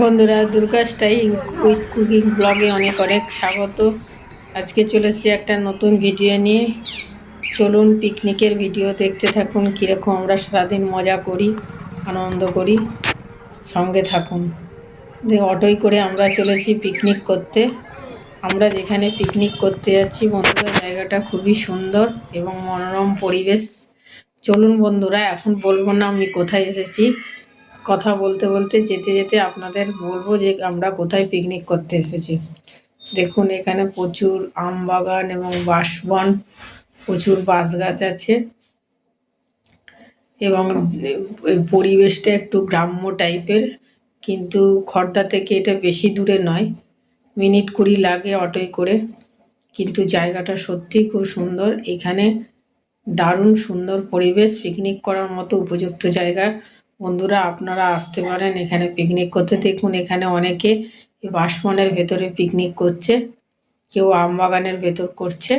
বন্ধুরা Durga style with cooking ব্লগে অনেক অনেক স্বাগত। আজকে চলেছি একটা নতুন ভিডিও নিয়ে। চলুন পিকনিকের ভিডিও দেখতে থাকুন, কীরকম আমরা সারাদিন মজা করি, আনন্দ করি। সঙ্গে থাকুন। অটোয় করে আমরা চলেছি পিকনিক করতে। আমরা যেখানে পিকনিক করতে যাচ্ছি, বন্ধুরা, জায়গাটা খুবই সুন্দর এবং মনোরম পরিবেশ। চলুন বন্ধুরা, এখন বলব না আমি কোথায় এসেছি। কথা বলতে বলতে, যেতে যেতে আপনাদের বলব যে আমরা কোথায় পিকনিক করতে এসেছি। দেখুন, এখানে প্রচুর আম বাগান এবং বাঁশবন, প্রচুর বাঁশ গাছ আছে। এবং পরিবেশটা একটু গ্রাম্য টাইপের, কিন্তু খর্দা থেকে এটা বেশি দূরে নয়। মিনিট কুড়ি লাগে অটোয় করে, কিন্তু জায়গাটা সত্যিই খুব সুন্দর। এখানে দারুণ সুন্দর পরিবেশ পিকনিক করার মতো উপযুক্ত জায়গা। বন্ধুরা, আপনারা আসতে পারেন এখানে পিকনিক করতে। দেখুন, এখানে অনেকে বাঁশবনের ভেতরে পিকনিক করছে, কেউ আম বাগানের ভেতর করছে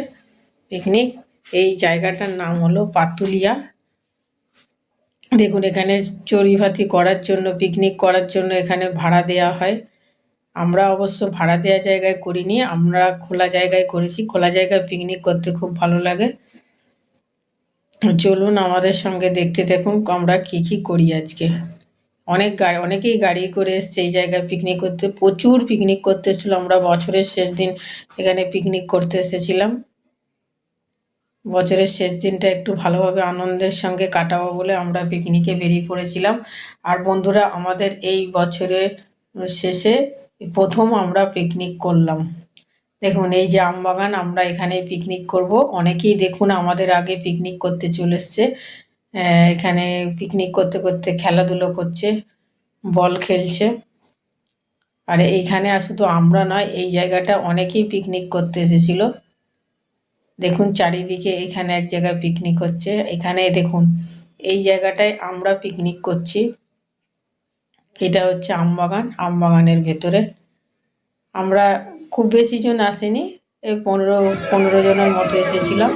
পিকনিক এই জায়গাটার নাম হলো পাতুলিয়া। দেখুন, এখানে চড়িভাতি করার জন্য পিকনিক করার জন্য এখানে ভাড়া দেওয়া হয়। আমরা অবশ্য ভাড়া দেওয়া জায়গায় করিনি, আমরা খোলা জায়গায় করেছি। খোলা জায়গায় পিকনিক করতে খুব ভালো লাগে। চলুন আমাদের সঙ্গে দেখতে দেখুন আমরা কি কি করি আজকে। অনেক গাড়ি অনেকেই গাড়ি করে এসছে এই জায়গায় পিকনিক করতে। প্রচুর পিকনিক করতে এসেছিল। আমরা বছরের শেষ দিন এখানে পিকনিক করতে এসেছিলাম। বছরের শেষ দিনটা একটু ভালোভাবে আনন্দের সঙ্গে কাটাবো বলে আমরা পিকনিকে বেরিয়ে পড়েছিলাম। আর বন্ধুরা, আমাদের এই বছরের শেষে প্রথম আমরা পিকনিক করলাম। দেখুন, এই যে আমবাগান, আমরা এখানে পিকনিক করব। অনেকেই দেখুন আমাদের আগে পিকনিক করতে চলে এসছে। এখানে পিকনিক করতে করতে খেলাধুলো করছে বল খেলছে। আর এইখানে আর শুধু আমরা নয়, এই জায়গাটা অনেকেই পিকনিক করতে এসেছিল। দেখুন চারিদিকে এখানে এক জায়গায় পিকনিক হচ্ছে। এখানে দেখুন, এই জায়গাটায় আমরা পিকনিক করছি। এটা হচ্ছে আমবাগান, আমবাগানের ভেতরে। আমরা খুব বেশি জন আসেনি। এই পনেরো পনেরো জনের মতো এসেছিলাম।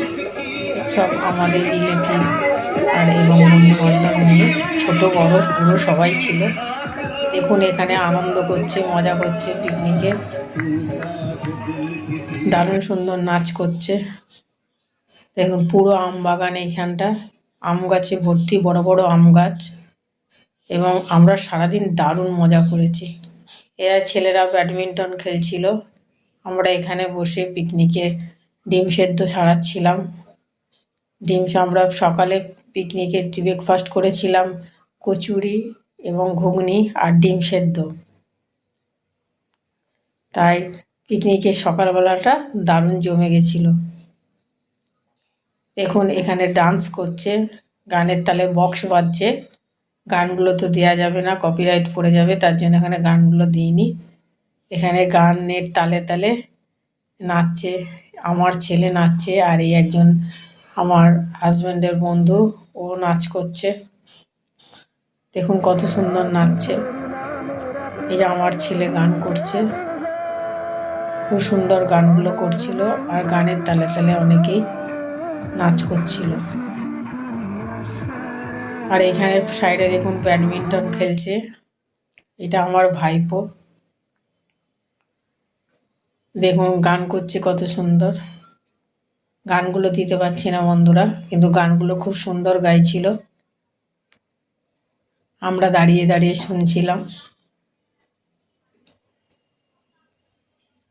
সব আমাদের রিলেটিভ আর এবং বন্ধু বান্ধব নিয়ে। ছোটো, বড়ো বুড়ো সবাই ছিল। দেখুন এখানে আনন্দ করছে, মজা করছে পিকনিকে। দারুণ সুন্দর নাচ করছে। দেখুন পুরো আম বাগান এইখানটা। আম গাছে ভর্তি, বড় বড় আম গাছ। এবং আমরা সারাদিন দারুণ মজা করেছি। এরা ছেলেরা ব্যাডমিন্টন খেলছিল। আমরা এখানে বসে পিকনিকে ডিম সেদ্ধ ছাড়াচ্ছিলাম ডিম আমরা সকালে পিকনিকে ব্রেকফাস্ট করেছিলাম, কচুরি এবং ঘুগনি আর ডিম সেদ্ধ। তাই পিকনিকের সকালবেলাটা দারুণ জমে গেছিল। দেখুন, এখানে ডান্স করছে, গানের তালে বক্স বাজছে। গানগুলো তো দেওয়া যাবে না কপিরাইট পড়ে যাবে, তার জন্য এখানে গানগুলো দিইনি। এখানে গানের তালে তালে নাচছে, আমার ছেলে নাচছে আর এই একজন আমার হাজব্যান্ডের বন্ধু, ও নাচ করছে। দেখুন কত সুন্দর নাচছে। এই যে আমার ছেলে গান করছে। খুব সুন্দর গানগুলো করছিল আর গানের তালে তালে অনেকেই নাচ করছিল। আর এখানে সাইডে দেখুন ব্যাডমিন্টন খেলছে। এটা আমার ভাইপো। দেখুন, গান করছে কত সুন্দর। গানগুলো দিতে পারছি না বন্ধুরা, কিন্তু গানগুলো খুব সুন্দর গাইছিল। আমরা দাঁড়িয়ে দাঁড়িয়ে শুনছিলাম।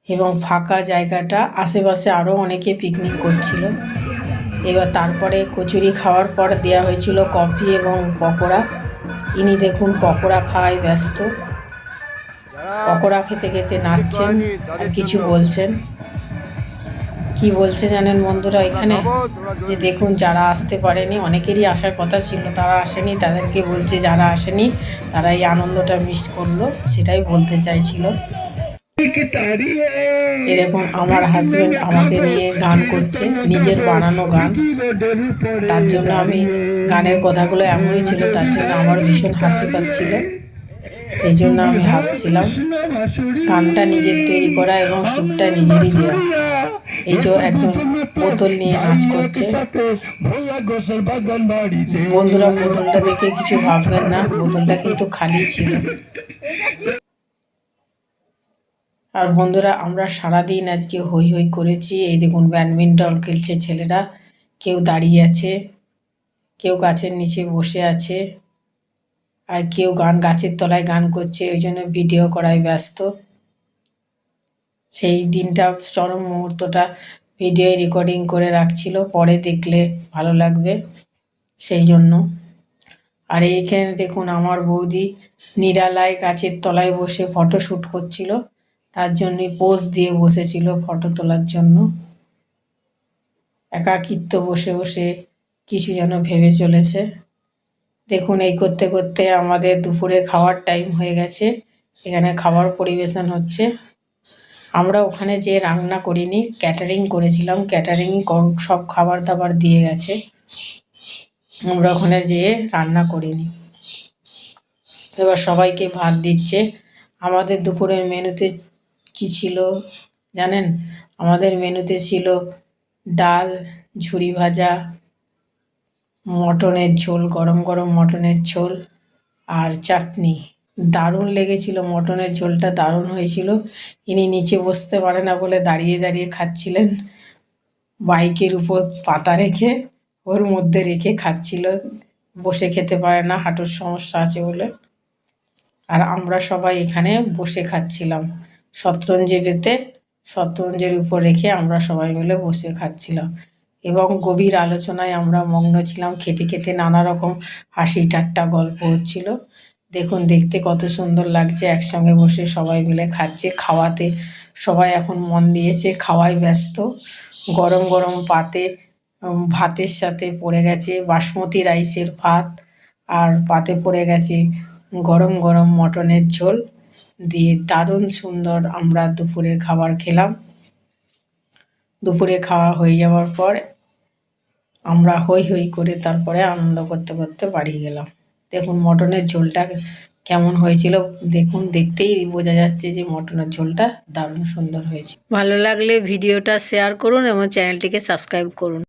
এবং ফাঁকা জায়গাটা, আশেপাশে আরও অনেকে পিকনিক করছিল। এবার তারপরে কচুরি খাওয়ার পর দেওয়া হয়েছিল কফি এবং পকোড়া। ইনি দেখুন, পকোড়া খাওয়ায় ব্যস্ত। পকোড়া খেতে খেতে নাচছেন আর কিছু বলছেন। কি বলছে জানেন বন্ধুরা এখানে? যে দেখুন যারা আসতে পারেনি অনেকেরই আসার কথা ছিল তারা আসেনি তাদেরকে বলছে যারা আসেনি তারা এই আনন্দটা মিস করল সেটাই বলতে চাইছিল। এরকম আমার হাজবেন্ড আমাকে নিয়ে গান করছে নিজের বানানো গান। তার জন্য আমি গানের কথাগুলো এমনই ছিল তার জন্য আমার ভীষণ হাসি পাচ্ছিল। সেই জন্য আমি হাসছিলাম। গানটা নিজের তৈরি করা এবং সুরটা নিজেরই দেওয়া। এই যে একজন বোতল নিয়ে নাচ করছে। বন্ধুরা, বোতলটা দেখে কিছু ভাববেন না, বোতলটা কিন্তু খালি ছিল। আর বন্ধুরা, আমরা সারাদিন আজকে হই হই করেছি। এই দেখুন, ব্যাডমিন্টন খেলছে ছেলেরা। কেউ দাঁড়িয়ে আছে, কেউ গাছের নিচে বসে আছে। আর কেউ গান, গাছের তলায় গান করছে, ওই জন্য ভিডিও করায় ব্যস্ত। সেই দিনটা চরম মুহূর্তটা ভিডিও রেকর্ডিং করে রাখছিল, পরে দেখলে ভালো লাগবে সেই জন্য। আর এইখানে দেখুন আমার বৌদি নিরালায় গাছের তলায় বসে ফটো শ্যুট করছিল, তার জন্যই পোজ দিয়ে বসেছিল ফটো তোলার জন্য। একাকিত্ব বসে বসে কিছু যেন ভেবে চলেছে। দেখুন, এই করতে করতে আমাদের দুপুরে খাওয়ার টাইম হয়ে গেছে। এখানে খাবার পরিবেশন হচ্ছে। আমরা ওখানে যে রান্না করিনি ক্যাটারিং করেছিলাম। ক্যাটারিংই সব খাবার দাবার দিয়ে গেছে। আমরা ওখানে যেয়ে রান্না করিনি। এবার সবাইকে ভাত দিচ্ছে। আমাদের দুপুরের মেনুতে কি ছিল জানেন? আমাদের মেনুতে ছিল ডাল ঝুরি ভাজা মটনের ঝোল, গরম গরম মটনের ঝোল আর চাটনি। দারুণ লেগেছিল মটনের ঝোলটা, দারুণ হয়েছিল। ইনি নিচে বসতে পারে না বলে দাঁড়িয়ে দাঁড়িয়ে খাচ্ছিলেন। বাইকের উপর পাতা রেখে ওর মধ্যে রেখে খাচ্ছিল। বসে খেতে পারে না, হাঁটুর সমস্যা আছে বলে। আর আমরা সবাই এখানে বসে খাচ্ছিলাম। শতরঞ্জি পেতে শতরঞ্জের উপর রেখে আমরা সবাই মিলে বসে খাচ্ছিলাম। এবং গভীর আলোচনায় আমরা মগ্ন ছিলাম। খেতে খেতে নানা রকম হাসি ঠাট্টা গল্প হচ্ছিল। দেখুন, দেখতে কত সুন্দর লাগছে। একসঙ্গে বসে সবাই মিলে খাচ্ছে, খাওয়াতে সবাই এখন মন দিয়েছে খাওয়ায় ব্যস্ত। গরম গরম পাতে ভাতের সাথে পড়ে গেছে বাসমতি রাইসের ভাত আর পাতে পড়ে গেছে গরম গরম মটনের ঝোল। দিয়ে দারুণ সুন্দর আমরা দুপুরের খাবার খেলাম। দুপুরে খাওয়া হয়ে যাওয়ার পর আমরা হই হই করে তারপরে আনন্দ করতে করতে বাড়ি গেলাম। দেখুন মটনের ঝোলটা কেমন হয়েছিল। দেখুন, দেখতেই বোঝা যাচ্ছে যে মটনের ঝোলটা দারুণ সুন্দর হয়েছে। ভালো লাগলে ভিডিওটা শেয়ার করুন এবং চ্যানেলটিকে সাবস্ক্রাইব করুন।